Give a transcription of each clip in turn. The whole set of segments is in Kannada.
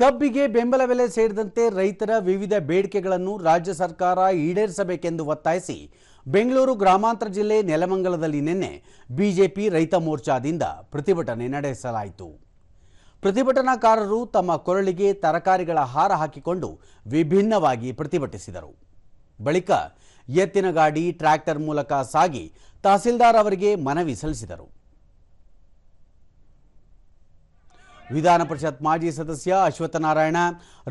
ಕಬ್ಬಿಗೆ ಬೆಂಬಲ ಬೆಲೆ ಸೇರಿದಂತೆ ರೈತರ ವಿವಿಧ ಬೇಡಿಕೆಗಳನ್ನು ರಾಜ್ಯ ಸರ್ಕಾರ ಈಡೇರಿಸಬೇಕೆಂದು ಒತ್ತಾಯಿಸಿ ಬೆಂಗಳೂರು ಗ್ರಾಮಾಂತರ ಜಿಲ್ಲೆ ನೆಲಮಂಗಲದಲ್ಲಿ ನಿನ್ನೆ ಬಿಜೆಪಿ ರೈತ ಮೋರ್ಚಾದಿಂದ ಪ್ರತಿಭಟನೆ ನಡೆಸಲಾಯಿತು. ಪ್ರತಿಭಟನಾಕಾರರು ತಮ್ಮ ಕೊರಳಿಗೆ ತರಕಾರಿಗಳ ಹಾರ ಹಾಕಿಕೊಂಡು ವಿಭಿನ್ನವಾಗಿ ಪ್ರತಿಭಟಿಸಿದರು. ಬಳಿಕ ಎತ್ತಿನ ಗಾಡಿ ಟ್ರ್ಯಾಕ್ಟರ್ ಮೂಲಕ ಸಾಗಿ ತಹಸೀಲ್ದಾರ್ ಅವರಿಗೆ ಮನವಿ ಸಲ್ಲಿಸಿದರು. ವಿಧಾನ ಪರಿಷತ್ ಮಾಜಿ ಸದಸ್ಯ ಅಶ್ವತ್ಥನಾರಾಯಣ,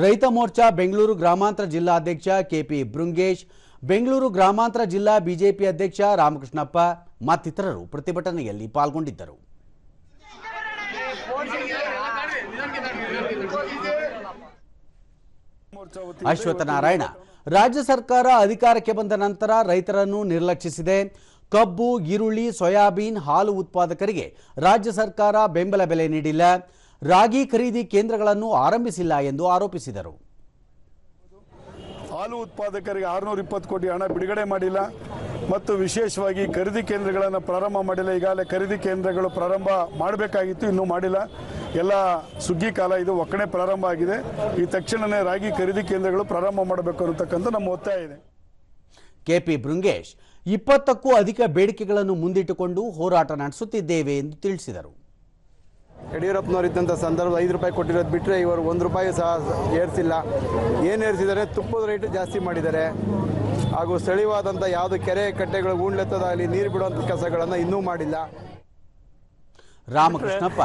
ರೈತ ಮೋರ್ಚಾ ಬೆಂಗಳೂರು ಗ್ರಾಮಾಂತರ ಜಿಲ್ಲಾಧ್ಯಕ್ಷ ಕೆಪಿ ಬೃಂಗೇಶ್, ಬೆಂಗಳೂರು ಗ್ರಾಮಾಂತರ ಜಿಲ್ಲಾ ಬಿಜೆಪಿ ಅಧ್ಯಕ್ಷ ರಾಮಕೃಷ್ಣಪ್ಪ ಮತ್ತಿತರರು ಪ್ರತಿಭಟನೆಯಲ್ಲಿ ಪಾಲ್ಗೊಂಡಿದ್ದರು. ಅಶ್ವತ್ಥನಾರಾಯಣ, ರಾಜ್ಯ ಸರ್ಕಾರ ಅಧಿಕಾರಕ್ಕೆ ಬಂದ ನಂತರ ರೈತರನ್ನು ನಿರ್ಲಕ್ಷಿಸಿದೆ. ಕಬ್ಬು, ಈರುಳ್ಳಿ, ಸೋಯಾಬೀನ್ ಹಾಲು ಉತ್ಪಾದಕರಿಗೆ ರಾಜ್ಯ ಸರ್ಕಾರ ಬೆಂಬಲ ಬೆಲೆ ನೀಡಿಲ್ಲ. ರಾಗಿ ಖರೀದಿ ಕೇಂದ್ರಗಳನ್ನು ಆರಂಭಿಸಿಲ್ಲ ಎಂದು ಆರೋಪಿಸಿದರು. ಹಾಲು ಉತ್ಪಾದಕರಿಗೆ ಆರುನೂರ ಇಪ್ಪತ್ತು ಕೋಟಿ ಹಣ ಬಿಡುಗಡೆ ಮಾಡಿಲ್ಲ ಮತ್ತು ವಿಶೇಷವಾಗಿ ಖರೀದಿ ಕೇಂದ್ರಗಳನ್ನು ಪ್ರಾರಂಭ ಮಾಡಿಲ್ಲ. ಈಗಾಗಲೇ ಖರೀದಿ ಕೇಂದ್ರಗಳು ಪ್ರಾರಂಭ ಮಾಡಬೇಕಾಗಿತ್ತು ಇನ್ನೂ ಮಾಡಿಲ್ಲ. ಎಲ್ಲ ಸುಗ್ಗಿ ಕಾಲ ಇದು ಒಕ್ಕಣೆ ಪ್ರಾರಂಭ ಆಗಿದೆ. ಈ ತಕ್ಷಣವೇ ರಾಗಿ ಖರೀದಿ ಕೇಂದ್ರಗಳು ಪ್ರಾರಂಭ ಮಾಡಬೇಕು ಅನ್ನತಕ್ಕಂಥ ನಮ್ಮ ಒತ್ತಾಯ ಇದೆ. ಕೆಪಿ ಬೃಂಗೇಶ್ ಇಪ್ಪತ್ತಕ್ಕೂ ಅಧಿಕ ಬೇಡಿಕೆಗಳನ್ನು ಮುಂದಿಟ್ಟುಕೊಂಡು ಹೋರಾಟ ನಡೆಸುತ್ತಿದ್ದೇವೆ ಎಂದು ತಿಳಿಸಿದರು. ಯಡಿಯೂರಪ್ಪನವರು ಇದ್ದಂಥ ಸಂದರ್ಭ ಐದು ರೂಪಾಯಿ ಕೊಟ್ಟಿರೋದು ಬಿಟ್ಟರೆ ಇವರು ಒಂದು ರೂಪಾಯಿ ಸಹ ಏರಿಸಿಲ್ಲ. ಏನು ಏರಿಸಿದ್ದಾರೆ? ತುಪ್ಪದ ರೇಟು ಜಾಸ್ತಿ ಮಾಡಿದ್ದಾರೆ. ಹಾಗೂ ಸ್ಥಳೀಯವಾದಂಥ ಯಾವುದು ಕೆರೆ ಕಟ್ಟೆಗಳು ಗೂಂಡ್ಲೆತ್ತದಾಗಲಿ ನೀರು ಬಿಡುವಂಥ ಕೆಲಸಗಳನ್ನು ಇನ್ನೂ ಮಾಡಿಲ್ಲ. ರಾಮಕೃಷ್ಣಪ್ಪ,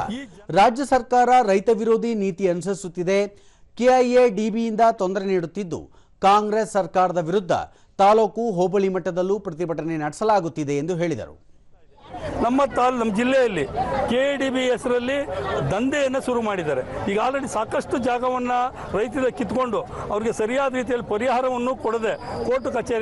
ರಾಜ್ಯ ಸರ್ಕಾರ ರೈತ ವಿರೋಧಿ ನೀತಿ ಅನುಸರಿಸುತ್ತಿದೆ. ಕೆಐಎ ಡಿಬಿಯಿಂದ ತೊಂದರೆ ನೀಡುತ್ತಿದ್ದು, ಕಾಂಗ್ರೆಸ್ ಸರ್ಕಾರದ ವಿರುದ್ಧ ತಾಲೂಕು ಹೋಬಳಿ ಮಟ್ಟದಲ್ಲೂ ಪ್ರತಿಭಟನೆ ನಡೆಸಲಾಗುತ್ತಿದೆ ಎಂದು ಹೇಳಿದರು. ನಮ್ಮ ತಾಲ್, ನಮ್ಮ ಜಿಲ್ಲೆಯಲ್ಲಿ ಕೆ ಡಿ ಬಿ ಹೆಸರಲ್ಲಿ ದಂಧೆಯನ್ನು ಶುರು ಮಾಡಿದ್ದಾರೆ. ಈಗ ಆಲ್ರೆಡಿ ಸಾಕಷ್ಟು ಜಾಗವನ್ನು ರೈತರ ಕಿತ್ಕೊಂಡು ಅವರಿಗೆ ಸರಿಯಾದ ರೀತಿಯಲ್ಲಿ ಪರಿಹಾರವನ್ನು ಕೊಡದೆ ಕೋರ್ಟ್ ಕಚೇರಿ